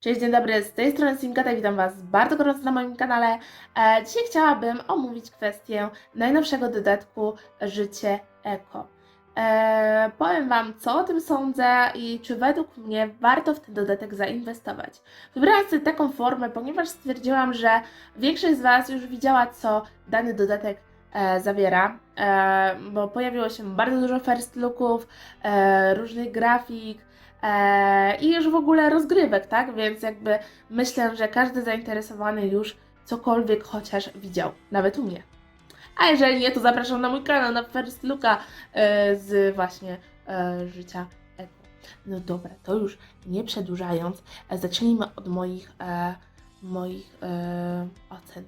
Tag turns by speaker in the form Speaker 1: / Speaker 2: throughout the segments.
Speaker 1: Cześć, dzień dobry, z tej strony Simkata i witam Was bardzo gorąco na moim kanale. E, dzisiaj chciałabym omówić kwestię najnowszego dodatku Życie Eko. E, powiem Wam, co o tym sądzę i czy według mnie warto w ten dodatek zainwestować. Wybrałam sobie taką formę, ponieważ stwierdziłam, że większość z Was już widziała, co dany dodatek e, zawiera, bo pojawiło się bardzo dużo first looków, różnych grafik, i już w ogóle rozgrywek, tak? Więc jakby myślę, że każdy zainteresowany już cokolwiek chociaż widział, nawet u mnie. A jeżeli nie, to zapraszam na mój kanał, na First Looka e, z właśnie e, życia eko. No dobra, to już nie przedłużając, e, zacznijmy od moich, e, moich e, ocen.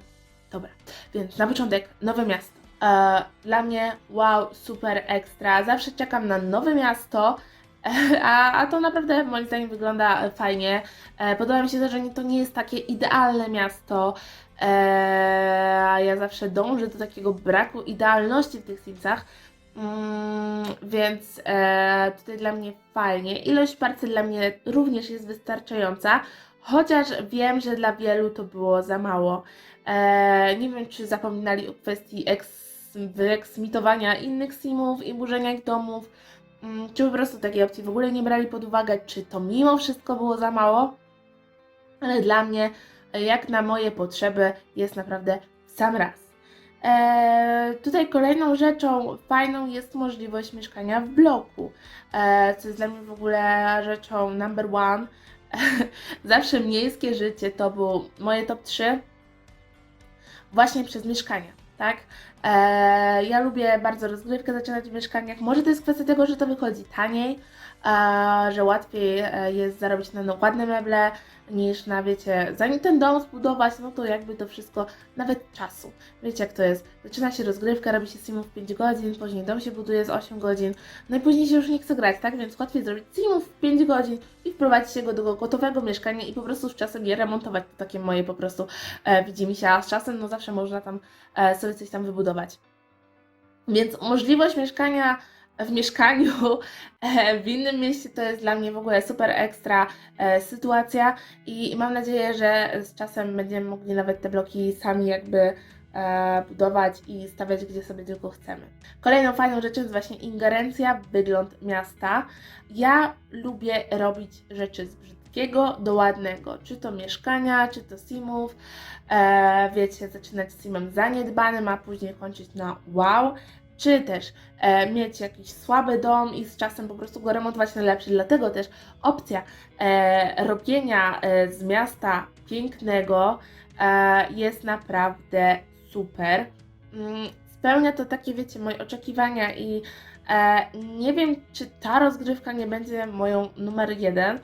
Speaker 1: Dobra, więc na początek nowe miasto. E, dla mnie wow, super ekstra. Zawsze czekam na nowe miasto. A, a to naprawdę moim zdaniem wygląda fajnie. E, podoba mi się to, że to nie jest takie idealne miasto. E, a ja zawsze dążę do takiego braku idealności w tych Simsach. Mm, więc e, tutaj dla mnie fajnie. Ilość parcel dla mnie również jest wystarczająca. Chociaż wiem, że dla wielu to było za mało. Nie wiem, czy zapominali o kwestii eks, wyeksmitowania innych simów i burzenia ich domów. Mm, Czy po prostu takiej opcji w ogóle nie brali pod uwagę, czy to mimo wszystko było za mało? Ale dla mnie, e, jak na moje potrzeby, jest naprawdę sam raz. Eee, tutaj kolejną rzeczą fajną jest możliwość mieszkania w bloku, eee, co jest dla mnie w ogóle rzeczą number one. Zawsze miejskie życie to był moje top 3 właśnie przez mieszkania, tak? Eee, ja lubię bardzo rozgrywkę zaczynać w mieszkaniach. Może to jest kwestia tego, że to wychodzi taniej, że łatwiej e, jest zarobić na ładne meble niż na, wiecie, zanim ten dom zbudować, no to jakby to wszystko, nawet czasu. Wiecie jak to jest, zaczyna się rozgrywka, robi się simów w 5 godzin, później dom się buduje z 8 godzin, no i później się już nie chce grać, tak? Więc łatwiej zrobić simów w 5 godzin i wprowadzić się go do gotowego mieszkania i po prostu z czasem je remontować. To takie moje po prostu e, widzi mi się, a z czasem no zawsze można tam e, sobie coś tam wybudować. Więc możliwość mieszkania w mieszkaniu e, w innym mieście to jest dla mnie w ogóle super ekstra e, sytuacja i mam nadzieję, że z czasem będziemy mogli nawet te bloki sami jakby e, budować i stawiać gdzie sobie tylko chcemy. Kolejną fajną rzeczą jest właśnie ingerencja w wygląd miasta. Ja lubię robić rzeczy z brzydkiego do ładnego, czy to mieszkania, czy to simów. E, wiecie, zaczynać simem zaniedbanym, a później kończyć na wow czy też e, mieć jakiś słaby dom i z czasem po prostu go remontować na lepszy. Dlatego też opcja e, robienia e, z miasta pięknego e, jest naprawdę super. Mm, Spełnia to takie, wiecie, moje oczekiwania i e, nie wiem, czy ta rozgrywka nie będzie moją numer jeden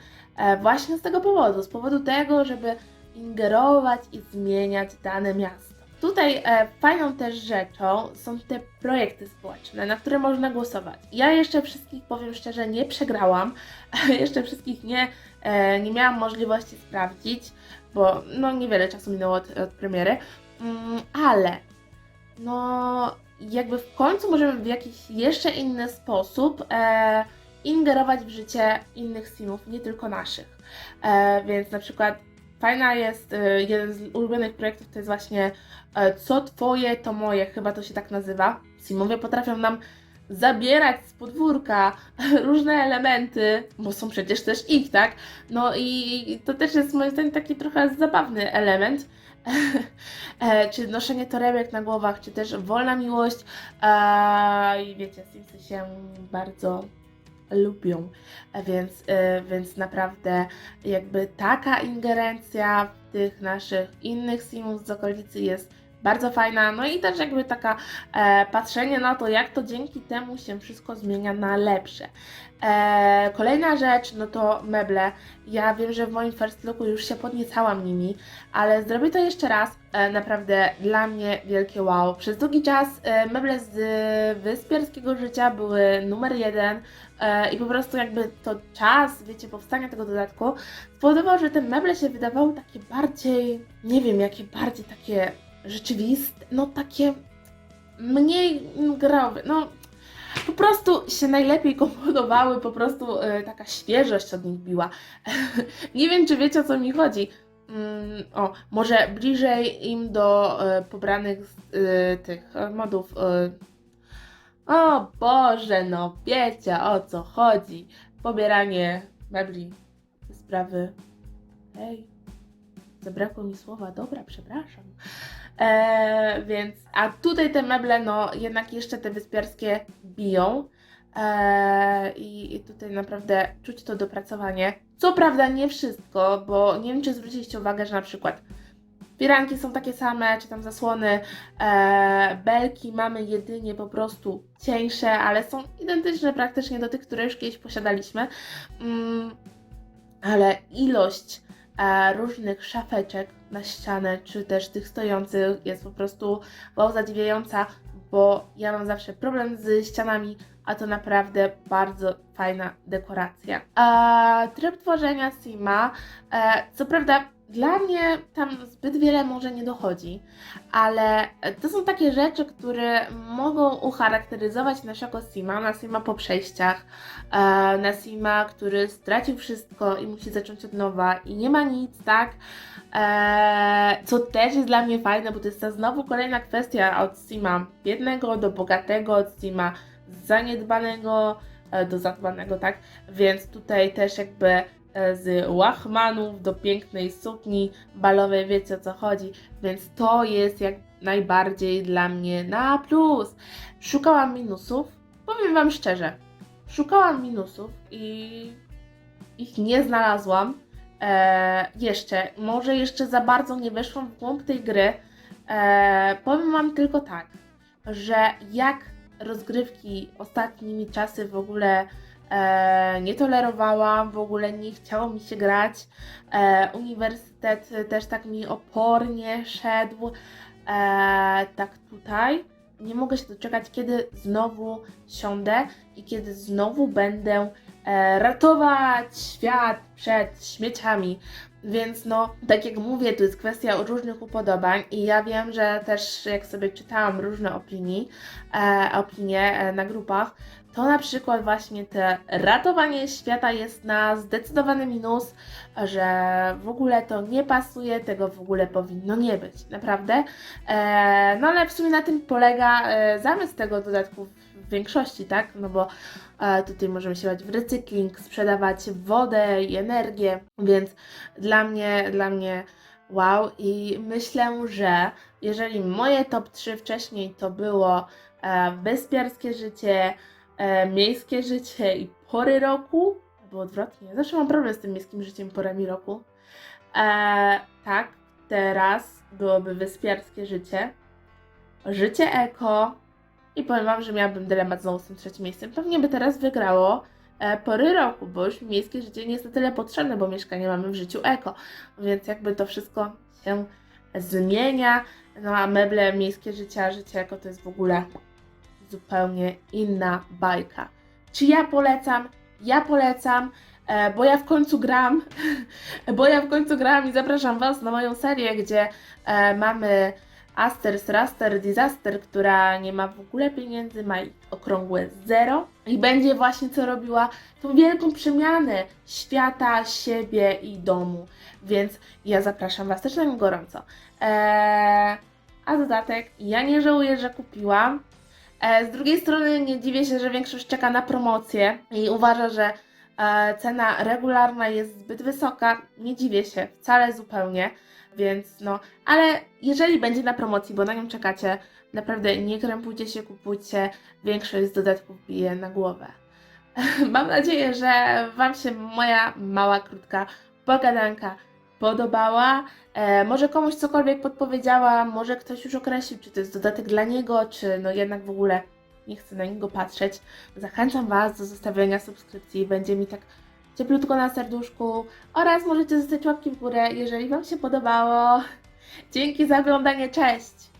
Speaker 1: właśnie z tego powodu, z powodu tego, żeby ingerować i zmieniać dane miasto. Tutaj e, fajną też rzeczą są te projekty społeczne, na które można głosować. Ja jeszcze wszystkich, powiem szczerze, nie przegrałam. jeszcze wszystkich nie, e, nie miałam możliwości sprawdzić, bo no niewiele czasu minęło od, od premiery. Mm, ale no jakby w końcu możemy w jakiś jeszcze inny sposób e, ingerować w życie innych simów, nie tylko naszych. E, więc na przykład fajna jest, e, jeden z ulubionych projektów to jest właśnie e, Co twoje, to moje, chyba to się tak nazywa. Simowie potrafią nam zabierać z podwórka różne elementy, bo są przecież też ich, tak? No i to też jest moim zdaniem taki trochę zabawny element. E, czy noszenie torebek na głowach, czy też wolna miłość. E, I wiecie, Simsy się bardzo lubią, więc, e, więc naprawdę jakby taka ingerencja w tych naszych innych simów z okolicy jest bardzo fajna, no i też jakby taka e, patrzenie na to, jak to dzięki temu się wszystko zmienia na lepsze. E, kolejna rzecz, no to meble. Ja wiem, że w moim first looku już się podniecałam nimi, ale zrobię to jeszcze raz. E, naprawdę dla mnie wielkie wow. Przez długi czas e, meble z e, wyspierskiego życia były numer jeden e, i po prostu jakby to czas, wiecie, powstania tego dodatku spowodował, że te meble się wydawały takie bardziej, nie wiem, jakie bardziej takie rzeczywiste, no takie mniej growe, no po prostu się najlepiej komponowały, po prostu e, taka świeżość od nich biła. Nie wiem, czy wiecie o co mi chodzi. Mm, o, może bliżej im do e, pobranych e, tych modów. O Boże, no wiecie o co chodzi. Pobieranie mebli, sprawy. Ej, zabrakło mi słowa. Dobra, przepraszam. E, więc, a tutaj te meble, no jednak jeszcze te wyspiarskie biją. E, i, I tutaj naprawdę czuć to dopracowanie. Co prawda nie wszystko, bo nie wiem, czy zwróciliście uwagę, że na przykład firanki są takie same, czy tam zasłony, e, belki mamy jedynie po prostu cieńsze, ale są identyczne praktycznie do tych, które już kiedyś posiadaliśmy. Mm, ale ilość różnych szafeczek na ścianę, czy też tych stojących jest po prostu wow zadziwiająca, bo ja mam zawsze problem z ścianami, a to naprawdę bardzo fajna dekoracja. A tryb tworzenia Sima, e, co prawda dla mnie tam zbyt wiele może nie dochodzi, ale to są takie rzeczy, które mogą ucharakteryzować naszego Sima, na Sima po przejściach, e, na Sima, który stracił wszystko i musi zacząć od nowa i nie ma nic, tak? E, co też jest dla mnie fajne, bo to jest ta znowu kolejna kwestia od Sima biednego do bogatego, od Sima zaniedbanego e, do zadbanego, tak? Więc tutaj też jakby z łachmanów do pięknej sukni balowej, wiecie o co chodzi, więc to jest jak najbardziej dla mnie na plus. Szukałam minusów, powiem Wam szczerze, szukałam minusów i ich nie znalazłam. E, jeszcze, może jeszcze za bardzo nie weszłam w głąb tej gry. E, powiem Wam tylko tak, że jak rozgrywki ostatnimi czasy w ogóle nie tolerowałam, w ogóle nie chciało mi się grać. E, uniwersytet też tak mi opornie szedł. E, tak tutaj. Nie mogę się doczekać, kiedy znowu siądę i kiedy znowu będę e, ratować świat przed śmieciami. Więc no, tak jak mówię, to jest kwestia różnych upodobań i ja wiem, że też jak sobie czytałam różne opinii, e, opinie e, na grupach, to na przykład właśnie te ratowanie świata jest na zdecydowany minus, że w ogóle to nie pasuje, tego w ogóle powinno nie być, naprawdę. E, no ale w sumie na tym polega e, zamysł tego dodatku w większości, tak? No bo e, tutaj możemy się w recykling, sprzedawać wodę i energię, więc dla mnie, dla mnie wow i myślę, że jeżeli moje top 3 wcześniej to było e, wyspiarskie życie, e, miejskie życie i pory roku, albo odwrotnie, zawsze mam problem z tym miejskim życiem porami roku, e, tak, teraz byłoby wyspiarskie życie, życie eko i powiem Wam, że miałabym dylemat znowu z tym trzecim miejscem. Pewnie by teraz wygrało e, pory roku, bo już miejskie życie nie jest na tyle potrzebne, bo mieszkanie mamy w życiu eko, więc jakby to wszystko się zmienia. No a meble, miejskie życie, życie eko to jest w ogóle zupełnie inna bajka. Czy ja polecam? Ja polecam, e, bo ja w końcu gram, bo ja w końcu gram i zapraszam Was na moją serię, gdzie e, mamy Aster's Raster Disaster, która nie ma w ogóle pieniędzy, ma okrągłe zero i będzie właśnie co robiła tą wielką przemianę świata, siebie i domu. Więc ja zapraszam Was też na gorąco. Eee, a dodatek, ja nie żałuję, że kupiłam. E, z drugiej strony nie dziwię się, że większość czeka na promocję i uważa, że e, cena regularna jest zbyt wysoka. Nie dziwię się wcale zupełnie. Więc no, ale jeżeli będzie na promocji, bo na nią czekacie, naprawdę nie krępujcie się, kupujcie. Większość z dodatków bije na głowę. Mam nadzieję, że Wam się moja mała, krótka pogadanka podobała. E, może komuś cokolwiek podpowiedziała, może ktoś już określił, czy to jest dodatek dla niego, czy no jednak w ogóle nie chcę na niego patrzeć. Zachęcam Was do zostawienia subskrypcji, będzie mi tak cieplutko na serduszku oraz możecie zostawić łapki w górę, jeżeli Wam się podobało. Dzięki za oglądanie, cześć!